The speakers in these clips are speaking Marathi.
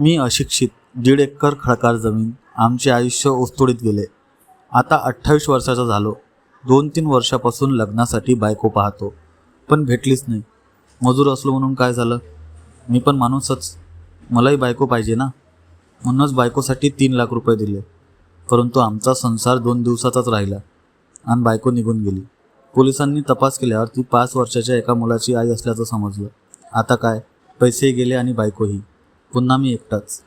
मी अशिक्षित दीड एकर खडकार जमीन आमचे आयुष्य ओस्तोडीत गेले. आता अठ्ठावीस वर्षाचा झालो. दोन तीन वर्षापासून लग्नासाठी बायको पाहतो. पण भेटलीच नाही. मजूर असलो म्हणून काय झालं? मी पण माणूसच. मलाही बायको पाहिजे ना? म्हणूनच बायकोसाठी तीन लाख रुपये दिले. परंतु आमचा संसार दोन दिवसाचाच राहिला आणि बायको निघून गेली. पोलिसांनी तपास केल्यावर ती पाच वर्षाच्या एका मुलाची आई असल्याचं समजलं. आता काय? पैसेही गेले आणि बायकोही. पुन्हा मी एकटाच.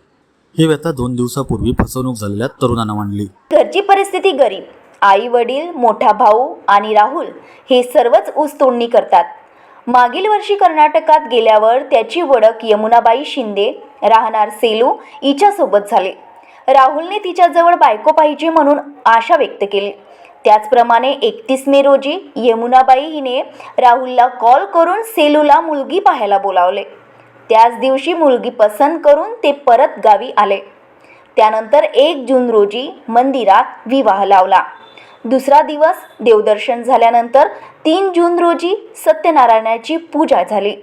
ही व्यथा दोन दिवसापूर्वी फसवणूक झालेल्या तरुणांना मांडली. घरची परिस्थिती गरीब. आई वडील मोठा भाऊ आणि राहुल हे सर्वच ऊस तोडणी करतात. मागील वर्षी कर्नाटकात गेल्यावर त्याची ओळख यमुनाबाई शिंदे राहणार सेलू हिच्यासोबत झाले. राहुलने तिच्याजवळ बायको पाहिजे म्हणून आशा व्यक्त केली. त्याचप्रमाणे एकतीस मे रोजी यमुनाबाई हिने राहुलला कॉल करून सेलूला मुलगी पाहायला बोलावले. त्याच दिवशी मुलगी पसंत करून ते परत गावी आले. त्यानंतर एक जून रोजी मंदिरात विवाह लावला. दुसरा दिवस देवदर्शन झाल्यानंतर तीन जून रोजी सत्यनारायणाची पूजा झाली.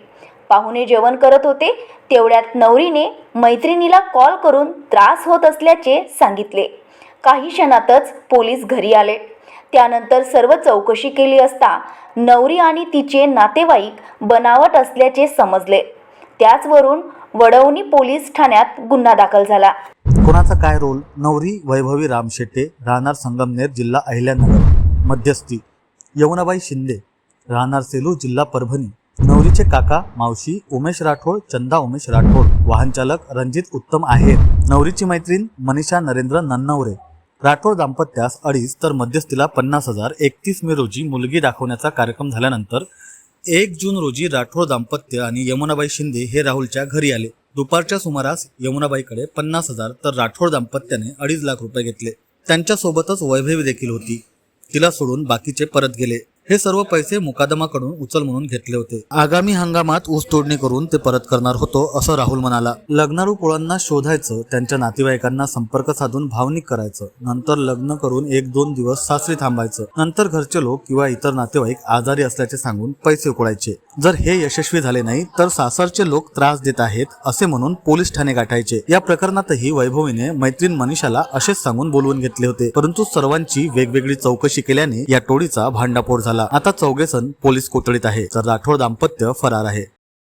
पाहुणे जेवण करत होते तेवढ्यात नवरीने मैत्रिणीला कॉल करून त्रास होत असल्याचे सांगितले. काही क्षणातच पोलीस घरी आले. त्यानंतर सर्व चौकशी केली असता नवरी आणि तिचे नातेवाईक बनावट असल्याचे समजले. त्याचवरून वडवणी पोलीस ठाण्यात गुन्हा दाखल झाला. कोणाचा काय रोल? नवरी वैभवी रामशेट्टे राहणार संगमनेर जिल्हा अहिल्यानगर मध्यस्थी. यमुनाबाई शिंदे राहणार सेलू जिल्हा परभणी. नवरीचे काका मावशी उमेश राठोड चंदा उमेश राठोड. वाहन चालक रणजित उत्तम आहेत नवरीची मैत्रीण मनीषा नरेंद्र नन्नवरे. राठोड दाम्पत्यास अडीच तर मध्यस्थीला पन्नास हजार एकतीस मे रोजी मुलगी दाखवण्याचा कार्यक्रम झाल्यानंतर एक जून रोजी राठोड दाम्पत्य आणि यमुनाबाई शिंदे हे राहुलच्या घरी आले. दुपारच्या सुमारास यमुनाबाईकडे पन्नास हजार तर राठोड दाम्पत्याने अडीच लाख रुपये घेतले. त्यांच्यासोबतच वैभवी देखील होती. तिला सोडून बाकीचे परत गेले. हे सर्व पैसे मुकादमाकडून उचल म्हणून घेतले होते. आगामी हंगामात ऊस तोडणी करून ते परत करणार होतो असं राहुल म्हणाला. लग्नारू पोळांना शोधायचं त्यांच्या नातेवाईकांना संपर्क साधून भावनिक करायचं नंतर लग्न करून एक दोन दिवस सासरी थांबायचं नंतर घरचे लोक किंवा इतर नातेवाईक आजारी असल्याचे सांगून पैसे उकळायचे. जर हे यशस्वी झाले नाही तर सासरचे लोक त्रास देत आहेत असे म्हणून पोलीस ठाणे गाठायचे. या प्रकरणातही वैभवीने मैत्रीण मनीषाला असेच सांगून बोलवून घेतले होते. परंतु सर्वांची वेगवेगळी चौकशी केल्याने या टोळीचा भांडाफोड झाला. आता चौघेजण पोलीस कोठडीत आहे. तर राठोड दाम्पत्य फरार आहे.